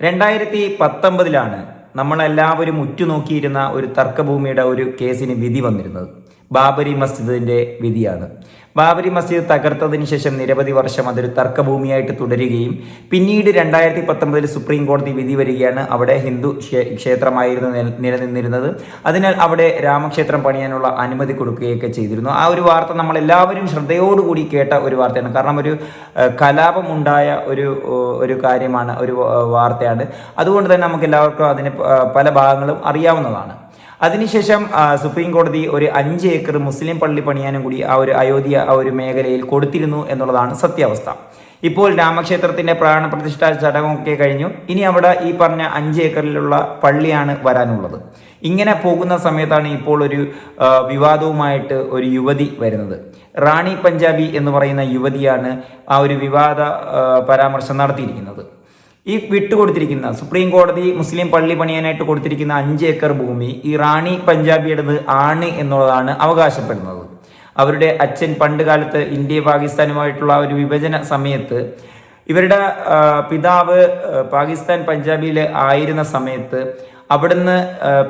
രണ്ടായിരത്തി പത്തൊമ്പതിലാണ് നമ്മളെല്ലാവരും ഉറ്റുനോക്കിയിരുന്ന ഒരു തർക്കഭൂമിയുടെ ഒരു കേസിന് വിധി വന്നിരുന്നത്. ബാബരി മസ്ജിദിന്റെ വിധിയാണ്. ബാബരി മസ്ജിദ് തകർത്തതിന് ശേഷം നിരവധി വർഷം അതൊരു തർക്കഭൂമിയായിട്ട് തുടരുകയും പിന്നീട് രണ്ടായിരത്തി പത്തൊമ്പതിൽ സുപ്രീം കോടതി വിധി വരികയാണ് അവിടെ ഹിന്ദു ക്ഷേ- ക്ഷേത്രമായിരുന്നു നിലനിന്നിരുന്നത്. അതിനാൽ അവിടെ രാമക്ഷേത്രം പണിയാനുള്ള അനുമതി കൊടുക്കുകയൊക്കെ ചെയ്തിരുന്നു. ആ ഒരു വാർത്ത നമ്മൾ എല്ലാവരും ശ്രദ്ധയോടുകൂടി കേട്ട ഒരു വാർത്തയാണ്. കാരണം ഒരു കലാപമുണ്ടായ ഒരു ഒരു കാര്യമാണ് ഒരു വാർത്തയാണ്. അതുകൊണ്ട് തന്നെ നമുക്ക് എല്ലാവർക്കും അതിന് പല ഭാഗങ്ങളും അറിയാവുന്നതാണ്. അതിനുശേഷം സുപ്രീം കോടതി ഒരു അഞ്ച് ഏക്കർ മുസ്ലിം പള്ളി പണിയാനും കൂടി ആ ഒരു അയോധ്യ ആ ഒരു മേഖലയിൽ കൊടുത്തിരുന്നു എന്നുള്ളതാണ് സത്യാവസ്ഥ. ഇപ്പോൾ രാമക്ഷേത്രത്തിന്റെ പ്രാണപ്രതിഷ്ഠ ചടങ്ങൊക്കെ കഴിഞ്ഞു. ഇനി അവിടെ ഈ പറഞ്ഞ അഞ്ച് ഏക്കറിലുള്ള പള്ളിയാണ് വരാനുള്ളത്. ഇങ്ങനെ പോകുന്ന സമയത്താണ് ഇപ്പോൾ ഒരു വിവാദവുമായിട്ട് ഒരു യുവതി വരുന്നത്. റാണി പഞ്ചാബി എന്ന് പറയുന്ന യുവതിയാണ് ആ ഒരു വിവാദ പരാമർശം നടത്തിയിരിക്കുന്നത്. ഈ വിട്ടുകൊടുത്തിരിക്കുന്ന സുപ്രീം കോടതി മുസ്ലിം പള്ളി പണിയാനായിട്ട് കൊടുത്തിരിക്കുന്ന അഞ്ച് ഏക്കർ ഭൂമി ഈ റാണി പഞ്ചാബിയുടേത് ആണ് എന്നുള്ളതാണ് അവകാശപ്പെടുന്നത്. അവരുടെ അച്ഛൻ പണ്ട് കാലത്ത് ഇന്ത്യ പാകിസ്ഥാനുമായിട്ടുള്ള ഒരു വിഭജന സമയത്ത് ഇവരുടെ പിതാവ് പാകിസ്ഥാൻ പഞ്ചാബിയിൽ ആയിരുന്ന സമയത്ത് അവിടുന്ന്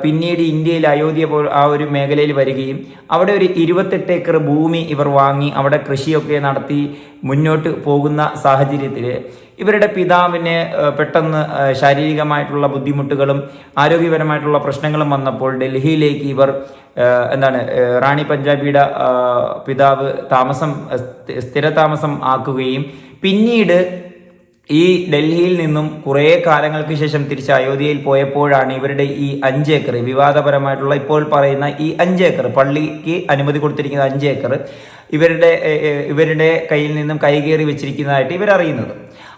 പിന്നീട് ഇന്ത്യയിൽ അയോധ്യ പോ ആ ഒരു മേഖലയിൽ വരികയും അവിടെ ഒരു ഇരുപത്തെട്ട് ഏക്കർ ഭൂമി ഇവർ വാങ്ങി അവിടെ കൃഷിയൊക്കെ നടത്തി മുന്നോട്ട് പോകുന്ന സാഹചര്യത്തിൽ ഇവരുടെ പിതാവിന് പെട്ടെന്ന് ശാരീരികമായിട്ടുള്ള ബുദ്ധിമുട്ടുകളും ആരോഗ്യപരമായിട്ടുള്ള പ്രശ്നങ്ങളും വന്നപ്പോൾ ഡൽഹിയിലേക്ക് ഇവർ എന്താണ് റാണി പഞ്ചാബിയുടെ പിതാവ് താമസം സ്ഥി- സ്ഥിരതാമസം ആക്കുകയും പിന്നീട് ഈ ഡൽഹിയിൽ നിന്നും കുറേ കാലങ്ങൾക്ക് ശേഷം തിരിച്ച് അയോധ്യയിൽ പോയപ്പോഴാണ് ഇവരുടെ ഈ അഞ്ച് ഏക്കർ വിവാദപരമായിട്ടുള്ള ഇപ്പോൾ പറയുന്ന ഈ അഞ്ച് ഏക്കർ പള്ളിക്ക് അനുമതി കൊടുത്തിരിക്കുന്ന അഞ്ച് ഏക്കർ ഇവരുടെ ഇവരുടെ കയ്യിൽ നിന്നും കൈകേറി വെച്ചിരിക്കുന്നതായിട്ട് ഇവരറിയുന്നത്.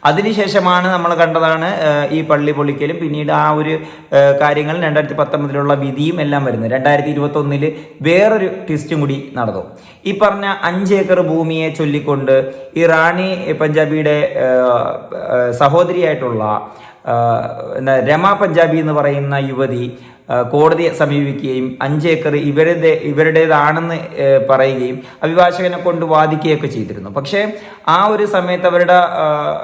അതിനുശേഷമാണ് നമ്മൾ കണ്ടതാണ് ഈ പള്ളി പൊളിക്കലും പിന്നീട് ആ ഒരു കാര്യങ്ങൾ രണ്ടായിരത്തി പത്തൊമ്പതിലുള്ള വിധിയും എല്ലാം വരുന്നത്. രണ്ടായിരത്തി ഇരുപത്തൊന്നിൽ വേറൊരു ട്വിസ്റ്റും കൂടി നടന്നു. ഈ പറഞ്ഞ അഞ്ച് ഏക്കർ ഭൂമിയെ ചൊല്ലിക്കൊണ്ട് ഈ റാണി പഞ്ചാബിയുടെ സഹോദരിയായിട്ടുള്ള രമ പഞ്ചാബി എന്ന് പറയുന്ന യുവതി കോടതിയെ സമീപിക്കുകയും അഞ്ച് ഏക്കർ ഇവരുടെ ഇവരുടേതാണെന്ന് പറയുകയും അഭിഭാഷകനെ കൊണ്ട് വാദിക്കുകയൊക്കെ ചെയ്തിരുന്നു. പക്ഷേ ആ ഒരു സമയത്ത് അവരുടെ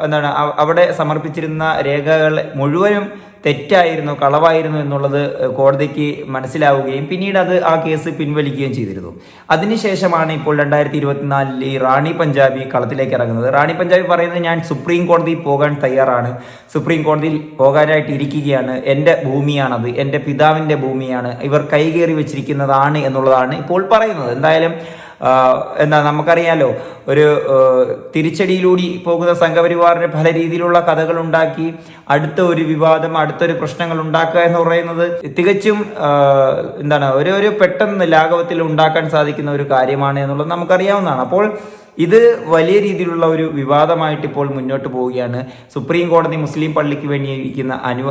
എന്താണ് അവിടെ സമർപ്പിച്ചിരുന്ന രേഖകൾ മുഴുവനും തെറ്റായിരുന്നു കളവായിരുന്നു എന്നുള്ളത് കോടതിക്ക് മനസ്സിലാവുകയും പിന്നീട് അത് ആ കേസ് പിൻവലിക്കുകയും ചെയ്തിരുന്നു. അതിനുശേഷമാണ് ഇപ്പോൾ രണ്ടായിരത്തി ഇരുപത്തിനാലിൽ ഈ റാണി പഞ്ചാബി കളത്തിലേക്ക് ഇറങ്ങുന്നത്. റാണി പഞ്ചാബി പറയുന്നത് ഞാൻ സുപ്രീം കോടതിയിൽ പോകാൻ തയ്യാറാണ്. സുപ്രീം കോടതിയിൽ പോകാനായിട്ട് ഇരിക്കുകയാണ് എന്റെ ഭൂമിയാണത്. എന്റെ പിതാവിന്റെ ഭൂമിയാണ്. ഇവർ കൈകേറി വെച്ചിരിക്കുന്നതാണ് എന്നുള്ളതാണ് ഇപ്പോൾ പറയുന്നത്. എന്തായാലും എന്താ നമുക്കറിയാലോ ഒരു തിരിച്ചടിയിലൂടി പോകുന്ന സംഘപരിവാറിന് പല രീതിയിലുള്ള കഥകൾ ഉണ്ടാക്കി അടുത്ത ഒരു വിവാദം അടുത്തൊരു പ്രശ്നങ്ങൾ ഉണ്ടാക്കുക എന്ന് പറയുന്നത് തികച്ചും എന്താണ് ഒരു ഒരു പെട്ടെന്ന് ലാഘവത്തിൽ ഉണ്ടാക്കാൻ സാധിക്കുന്ന ഒരു കാര്യമാണ് എന്നുള്ളത് നമുക്കറിയാവുന്നതാണ്. അപ്പോൾ ഇത് വലിയ രീതിയിലുള്ള ഒരു വിവാദമായിട്ട് ഇപ്പോൾ മുന്നോട്ട് പോവുകയാണ്. സുപ്രീം കോടതി മുസ്ലിം പള്ളിക്ക് വേണ്ടിയിരിക്കുന്ന അനു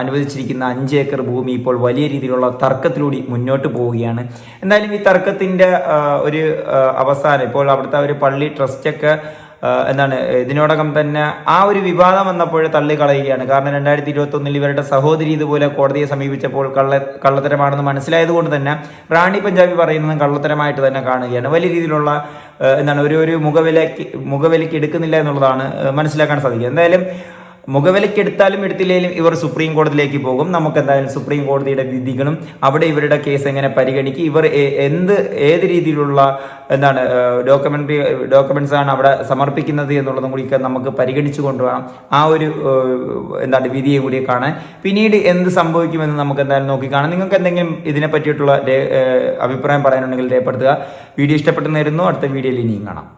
അനുവദിച്ചിരിക്കുന്ന അഞ്ച് ഏക്കർ ഭൂമി ഇപ്പോൾ വലിയ രീതിയിലുള്ള തർക്കത്തിലൂടെ മുന്നോട്ട് പോവുകയാണ്. എന്തായാലും ഈ തർക്കത്തിന്റെ ഒരു അവസാനം ഇപ്പോൾ അവിടുത്തെ ഒരു പള്ളി ട്രസ്റ്റൊക്കെ എന്താണ് ഇതിനോടകം തന്നെ ആ ഒരു വിവാദം വന്നപ്പോൾ തള്ളിക്കളയുകയാണ്. കാരണം രണ്ടായിരത്തി ഇരുപത്തി ഒന്നിൽ ഇവരുടെ സഹോദരി ഇതുപോലെ കോടതിയെ സമീപിച്ചപ്പോൾ കള്ള കള്ളത്തരമാണെന്ന് മനസ്സിലായതുകൊണ്ട് തന്നെ റാണി പഞ്ചാബി പറയുന്നത് കള്ളത്തരമായിട്ട് തന്നെ കാണുകയാണ്. വലിയ രീതിയിലുള്ള എന്താണ് ഒരു ഒരു മുഖവിലക്ക് മുഖവിലക്ക് എടുക്കുന്നില്ല എന്നുള്ളതാണ് മനസ്സിലാക്കാൻ സാധിക്കുക. എന്തായാലും മുഖവിലയ്ക്ക് എടുത്താലും എടുത്തില്ലെങ്കിലും ഇവർ സുപ്രീം കോടതിയിലേക്ക് പോകും. നമുക്ക് എന്തായാലും സുപ്രീം കോടതിയുടെ വിധികളും അവിടെ ഇവരുടെ കേസ് എങ്ങനെ പരിഗണിക്കും. ഇവർ എന്ത് ഏത് രീതിയിലുള്ള എന്താണ് ഡോക്യുമെന്ററി ഡോക്യുമെന്റ്സ് ആണ് അവിടെ സമർപ്പിക്കുന്നത് എന്നുള്ളതും കൂടി നമുക്ക് പരിഗണിച്ചു കൊണ്ടുപോകാം ആ ഒരു എന്താണ് വിധിയെ കൂടി കാണാൻ. പിന്നീട് എന്ത് സംഭവിക്കുമെന്ന് നമുക്ക് എന്തായാലും നോക്കി കാണാം നിങ്ങൾക്ക് എന്തെങ്കിലും ഇതിനെ പറ്റിയിട്ടുള്ള അഭിപ്രായം പറയാനുണ്ടെങ്കിൽ രേഖപ്പെടുത്തുക. വീഡിയോ ഇഷ്ടപ്പെട്ടെന്നായിരുന്നു അടുത്ത വീഡിയോയിൽ ഇനിയും കാണാം.